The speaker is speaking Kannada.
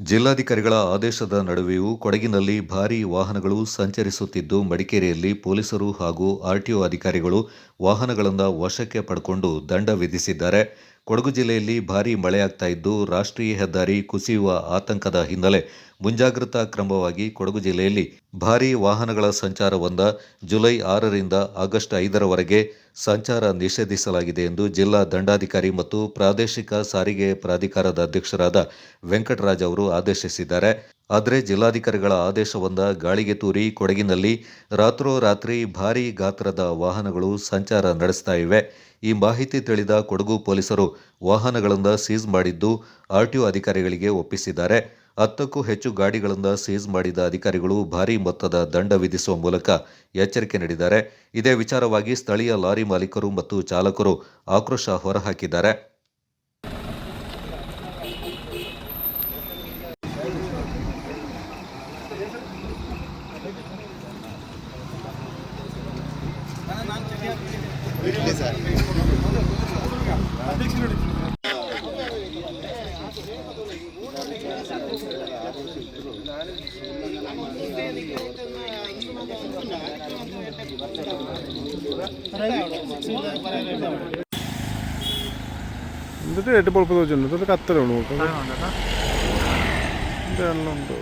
ಜಿಲ್ಲಾಧಿಕಾರಿಗಳ ಆದೇಶದ ನಡುವೆಯೂ ಕೊಡಗಿನಲ್ಲಿ ಭಾರೀ ವಾಹನಗಳು ಸಂಚರಿಸುತ್ತಿದ್ದು, ಮಡಿಕೇರಿಯಲ್ಲಿ ಪೊಲೀಸರು ಹಾಗೂ ಆರ್ಟಿಒ ಅಧಿಕಾರಿಗಳು ವಾಹನಗಳನ್ನು ವಶಕ್ಕೆ ಪಡ್ಕೊಂಡು ದಂಡ ವಿಧಿಸಿದ್ದಾರೆ. ಕೊಡಗು ಜಿಲ್ಲೆಯಲ್ಲಿ ಭಾರೀ ಮಳೆಯಾಗ್ತಾ ಇದ್ದು ರಾಷ್ಟ್ರೀಯ ಹೆದ್ದಾರಿ ಕುಸಿಯುವ ಆತಂಕದ ಹಿನ್ನೆಲೆ ಮುಂಜಾಗ್ರತಾ ಕ್ರಮವಾಗಿ ಕೊಡಗು ಜಿಲ್ಲೆಯಲ್ಲಿ ಭಾರೀ ವಾಹನಗಳ ಸಂಚಾರವನ್ನ ಜುಲೈ ಆರರಿಂದ ಆಗಸ್ಟ್ ಐದರವರೆಗೆ ಸಂಚಾರ ನಿಷೇಧಿಸಲಾಗಿದೆ ಎಂದು ಜಿಲ್ಲಾ ದಂಡಾಧಿಕಾರಿ ಮತ್ತು ಪ್ರಾದೇಶಿಕ ಸಾರಿಗೆ ಪ್ರಾಧಿಕಾರದ ಅಧ್ಯಕ್ಷರಾದ ವೆಂಕಟರಾಜ್ ಅವರು ಆದೇಶಿಸಿದ್ದಾರೆ. ಆದರೆ ಜಿಲ್ಲಾಧಿಕಾರಿಗಳ ಆದೇಶವೊಂದ ಗಾಳಿಗೆ ತೂರಿ ಕೊಡಗಿನಲ್ಲಿ ರಾತ್ರೋರಾತ್ರಿ ಭಾರೀ ಗಾತ್ರದ ವಾಹನಗಳು ಸಂಚಾರ ನಡೆಸ್ತಾ ಇವೆ. ಈ ಮಾಹಿತಿ ತಿಳಿದ ಕೊಡಗು ಪೊಲೀಸರು ವಾಹನಗಳಿಂದ ಸೀಸ್ ಮಾಡಿದ್ದು ಆರ್ಟಿಒ ಅಧಿಕಾರಿಗಳಿಗೆ ಒಪ್ಪಿಸಿದ್ದಾರೆ. ಹತ್ತಕ್ಕೂ ಹೆಚ್ಚು ಗಾಡಿಗಳಿಂದ ಸೀಸ್ ಮಾಡಿದ ಅಧಿಕಾರಿಗಳು ಭಾರೀ ಮೊತ್ತದ ದಂಡ ವಿಧಿಸುವ ಮೂಲಕ ಎಚ್ಚರಿಕೆ ನೀಡಿದ್ದಾರೆ. ಇದೇ ವಿಚಾರವಾಗಿ ಸ್ಥಳೀಯ ಲಾರಿ ಮಾಲೀಕರು ಮತ್ತು ಚಾಲಕರು ಆಕ್ರೋಶ ಹೊರಹಾಕಿದ್ದಾರೆ. എന്നിട്ട് എട്ട് പൊളപ്പ് തോച്ചുണ്ട് എന്നിട്ട് കത്തര ഉണ്ട് എന്താണല്ലോ ഉണ്ടോ?